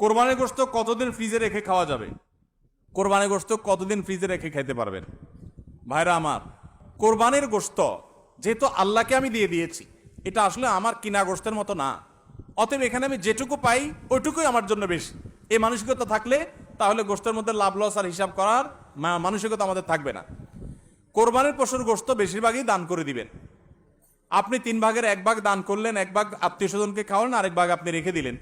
কোরবানির গোস্ত কতদিন ফ্রিজে রেখে খাওয়া যাবে? কোরবানির গোস্ত কতদিন ফ্রিজে রেখে খেতে পারবেন? ভাইরা আমার, কোরবানির গোস্ত যেহেতু আল্লাহকে আমি দিয়ে দিয়েছি, এটা আসলে আমার কিনা গোস্তের মতো না। অতএব এখানে আমি যেটুকু পাই, ওইটুকুই আমার জন্য বেশি। এই মানসিকতা থাকলে তাহলে গোস্তের মধ্যে লাভ লস আর হিসাব করার মানসিকতা আমাদের থাকবে না। কোরবানির পশুর গোস্ত বেশিরভাগই দান করে দিবেন। আপনি তিন ভাগের এক ভাগ দান করলেন, এক ভাগ আত্মীয় স্বজনকে খাওয়ালেন, আরেক ভাগ আপনি রেখে দিলেন।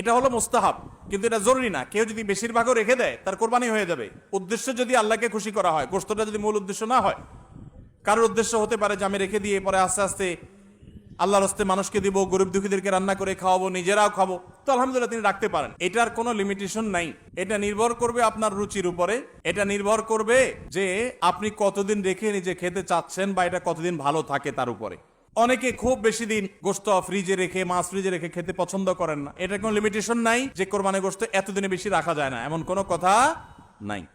এটা হলো মুস্তাহাব, কিন্তু এটা জরুরি না। কেউ যদি বেশিরভাগও রেখে দেয়, তার কোরবানি হয়ে যাবে। উদ্দেশ্য যদি আল্লাহকে খুশি করা হয় গোস্তটা যদি মূল উদ্দেশ্য না হয়, কারোর উদ্দেশ্য হতে পারে যে আমি রেখে দিয়ে পরে আস্তে আস্তে আল্লাহর হস্তে মানুষকে দিব, গরিব দুঃখীদেরকে রান্না করে খাওয়াবো, নিজেরাও খাব। তো আলহামদুলিল্লাহ তিনি রাখতে পারেন। এটার কোনো লিমিটেশন নাই। এটা নির্ভর করবে আপনার রুচির উপরে। এটা নির্ভর করবে যে আপনি কতদিন রেখে নিজে খেতে চাচ্ছেন বা এটা কতদিন ভালো থাকে তার উপরে। অনেকে খুব বেশি দিন গোস্ত ফ্রিজে রেখে, মাছ ফ্রিজে রেখে খেতে পছন্দ করেন না। এটা কোনো লিমিটেশন নাই যে কোরবানি গোস্ত এতদিনে বেশি রাখা যায় না। এমন কোনো কথা নাই।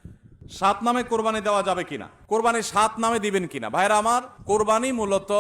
সাত নামে কোরবানি দেওয়া যাবে কিনা? কোরবানি সাত নামে দিবেন কিনা? ভাইরা আমার, কোরবানি মূলত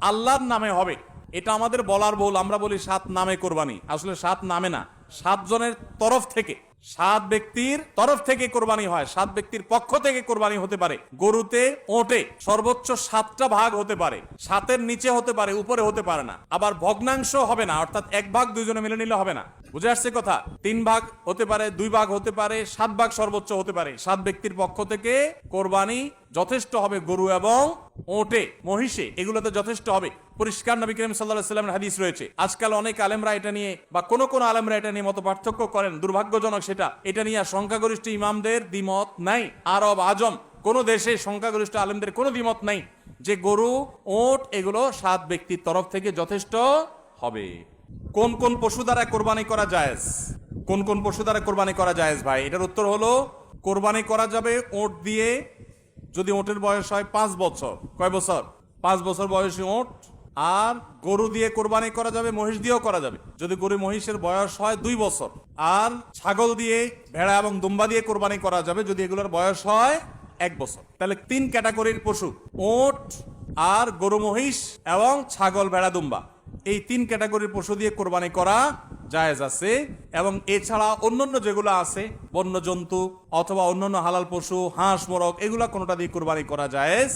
আল্লাহর নামে হবে। এটা আমাদের বলার বল আমরা বলি সাত নামে কোরবানি। আসলে সাত নামে না। সাতজনের তরফ থেকে সাত ব্যক্তির তরফ থেকে কোরবানি হয়, সাত ব্যক্তির পক্ষ থেকে কোরবানি হতে পারে। গরুতে, ওটে সর্বোচ্চ সাতটা ভাগ হতে পারে, সাতের নিচে হতে পারে, উপরে হতে পারে না। আবার ভগ্নাংশ হবে না, অর্থাৎ এক ভাগ দুইজনে মিলে নিলে হবে না। বুঝে আসছে কথা? তিন ভাগ হতে পারে, দুই ভাগ হতে পারে, সাত ভাগ সর্বোচ্চ হতে পারে। সাত ব্যক্তির পক্ষ থেকে কোরবানি যথেষ্ট হবে গরু এবং ওটে, মহিষে, এগুলোতে যথেষ্ট হবে। পরিষ্কার নবী করিম সাল্লাহ সাল্লামের হাদিস রয়েছে। আজকাল অনেক আলেমরা এটা নিয়ে বা কোন কোন আলেমরা এটা নিয়ে মত পার্থক্য করেন। দুর্ভাগ্যজনক সেটা। এটা নিয়ে সংখ্যাগরিষ্ঠ ইমামদের দ্বিমত নাই। আরব আজম, কোন দেশে সংখ্যাগরিষ্ঠ আলেমদের কোনো দ্বিমত নাই যে গরু, ওট এগুলো সাত ব্যক্তির তরফ থেকে যথেষ্ট হবে। কোন কোন পশু দ্বারা কোরবানি করা জায়েজ? কোন কোন পশু দ্বারা কোরবানি করা জায়েজ ভাই? এটার উত্তর হলো, কোরবানি করা যাবে ওট দিয়ে। যদি ওটের বয়স হয় পাঁচ বছর। কয় বছর? পাঁচ বছর বয়সী ওট আর গরু দিয়ে কোরবানি করা যাবে, মহিষ দিয়েও করা যাবে। যদি গরু মহিষের বয়স হয় দুই বছর, আর ছাগল দিয়ে ভেড়া এবং দুম্বা দিয়ে কোরবানি করা যাবে, যদি এগুলোর বয়স হয় এক বছর। তাহলে তিন ক্যাটাগরির পশু, ওট আর গরু মহিষ এবং ছাগল, ভেড়া, দুম্বা। এই তিন ক্যাটাগরির পশু দিয়ে কোরবানি করা জায়েজ আছে এবং এছাড়া অন্যান্য যেগুলো আছে বন্য জন্তু অথবা অন্যান্য হালাল পশু হাঁস মোরগ এগুলো কোনোটা দিয়ে কোরবানি করা জায়েজ?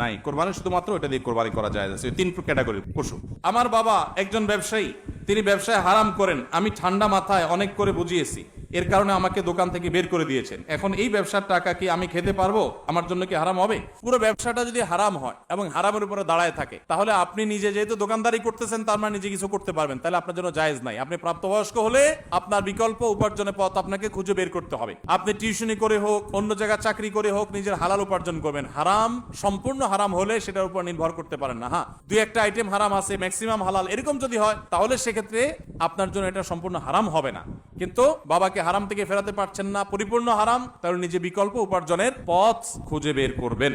নাই কোরবানি শুধুমাত্র এটা দিয়ে কোরবানি করা জায়েজ আছে তিন ক্যাটাগরি পশু। আমার বাবা একজন ব্যবসায়ী তিনি ব্যবসায় হারাম করেন আমি ঠান্ডা মাথায় অনেক করে বুঝিয়েছি। এর কারণে আমাকে দোকান থেকে বের করে দিয়েছেন। এখন এই ব্যবসার টাকা কি আমি খেতে পারব? আমার জন্য কি হারাম হবে? পুরো ব্যবসাটা যদি হারাম হয় এবং হারামের উপরে দাঁড়ায় থাকে, তাহলে আপনি নিজে যেহেতু দোকানদারি করতেছেন, তার মানে নিজে কিছু করতে পারবেন। তাহলে আপনার জন্য জায়েজ নাই। আপনি প্রাপ্তবয়স্ক হলে আপনার বিকল্প উপার্জনের পথ আপনাকে খুঁজে বের করতে হবে। আপনি টিউশনি করে হোক, অন্য জায়গায় চাকরি করে হোক, নিজের হালাল উপার্জন করবেন। হারাম, সম্পূর্ণ হারাম হলে সেটার উপর নির্ভর করতে পারেন না। হ্যাঁ দুই একটা আইটেম হারাম আছে ম্যাক্সিমাম হালাল এরকম যদি হয়, তাহলে সেক্ষেত্রে আপনার জন্য এটা সম্পূর্ণ হারাম হবে না। কিন্তু বাবাকে হারাম থেকে ফেরাতে পারছেন না। পরিপূর্ণ হারাম তার নিজে বিকল্প উপার্জনের পথ খুঁজে বের করবেন।